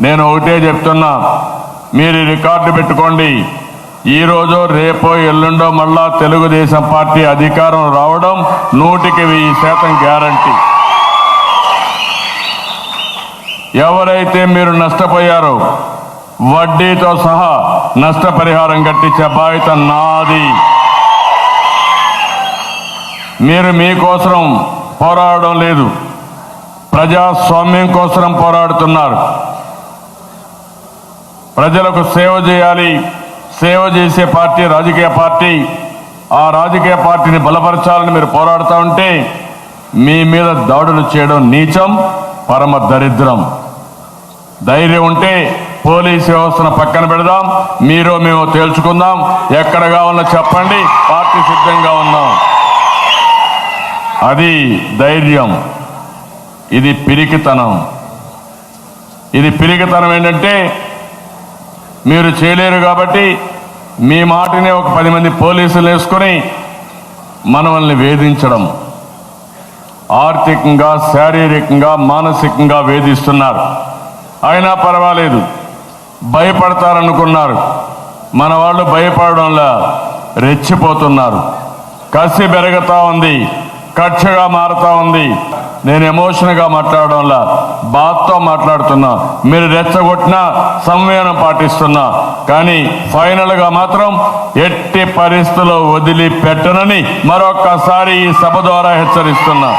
నేను ఒకటే చెప్తున్నా మీరు రికార్డు పెట్టుకోండి. ఈరోజు రేపో ఎల్లుండో మళ్ళా తెలుగుదేశం పార్టీ అధికారం రావడం నూటికి వెయ్యి శాతం గ్యారంటీ. ఎవరైతే మీరు నష్టపోయారో వడ్డీతో సహా నష్టపరిహారం కట్టించే బాధ్యత నాది. మీరు మీకోసం పోరాడడం లేదు. ప్రజాస్వామ్యం కోసం పోరాడుతున్నారు. ప్రజలకు సేవ చేయాలి. సేవ చేసే పార్టీ రాజకీయ పార్టీ. ఆ రాజకీయ పార్టీని బలపరచాలని మీరు పోరాడుతూ ఉంటే మీ మీద దాడులు చేయడం నీచం పరమ దరిద్రం. ధైర్యం ఉంటే పోలీస్ వ్యవస్థను పక్కన పెడదాం. మీరు మేము తేల్చుకుందాం. ఎక్కడ కావాలో చెప్పండి. పార్టీ సిద్ధంగా ఉన్నాం. అది ధైర్యం. ఇది పిరికితనం. ఇది పిరికితనం ఏంటంటే మీరు చేయలేరు కాబట్టి మీ మాటనే ఒక పది మంది పోలీసులు వేసుకొని మనల్ని వేధించడం. ఆర్థికంగా శారీరకంగా మానసికంగా వేధిస్తున్నారు. అయినా పర్వాలేదు. భయపడతారనుకున్నారు. మన వాళ్ళు భయపడడంలా రెచ్చిపోతున్నారు. కసి పెరుగుతూ ఉంది. కక్షగా మారుతూ ఉంది. నేను ఎమోషన్గా మాట్లాడడంలా బాధతో మాట్లాడుతున్నా. మీరు రెచ్చగొట్టినా సంవేదన పాటిస్తున్నా. కానీ ఫైనల్గా మాత్రం ఎట్టి పరిస్థితుల్లో వదిలిపెట్టనని మరొక్కసారి ఈ సభ ద్వారా హెచ్చరిస్తున్నా.